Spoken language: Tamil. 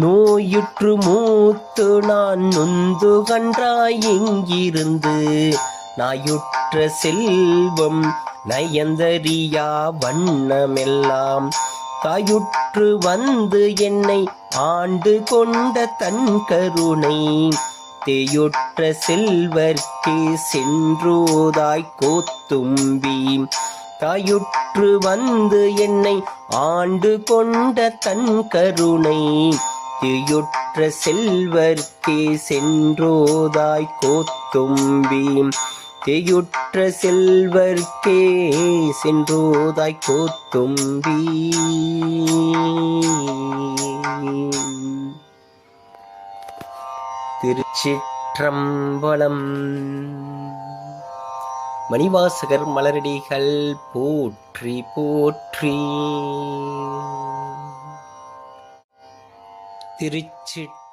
நோயுற்று மூத்து நான் நொந்து கன்றாய் இங்கிருந்து. நாயுற்ற செல்வம் நயந்தறியா வண்ணமெல்லாம். தாயுற்று வந்து என்னை ஆண்டு கொண்ட தன் கருணை. தேயுற்ற செல்வர்க்கே சென்றோதாய் கோத்தும்பி தாயுற்று வந்து என்னை ஆண்டு கொண்ட தன் கருணை. தேயுற்ற செல்வர்க்கே சென்றோதாய் கோத்தும்பி. தெயுற்ற செல்வர்க்கே சென்றோதாய் கோத்தும்பி. திருச்சிற்றம்பலம். மணிவாசகர் மலரடிகள் போற்றி போற்றி. திருச்சிற்றம்பலம்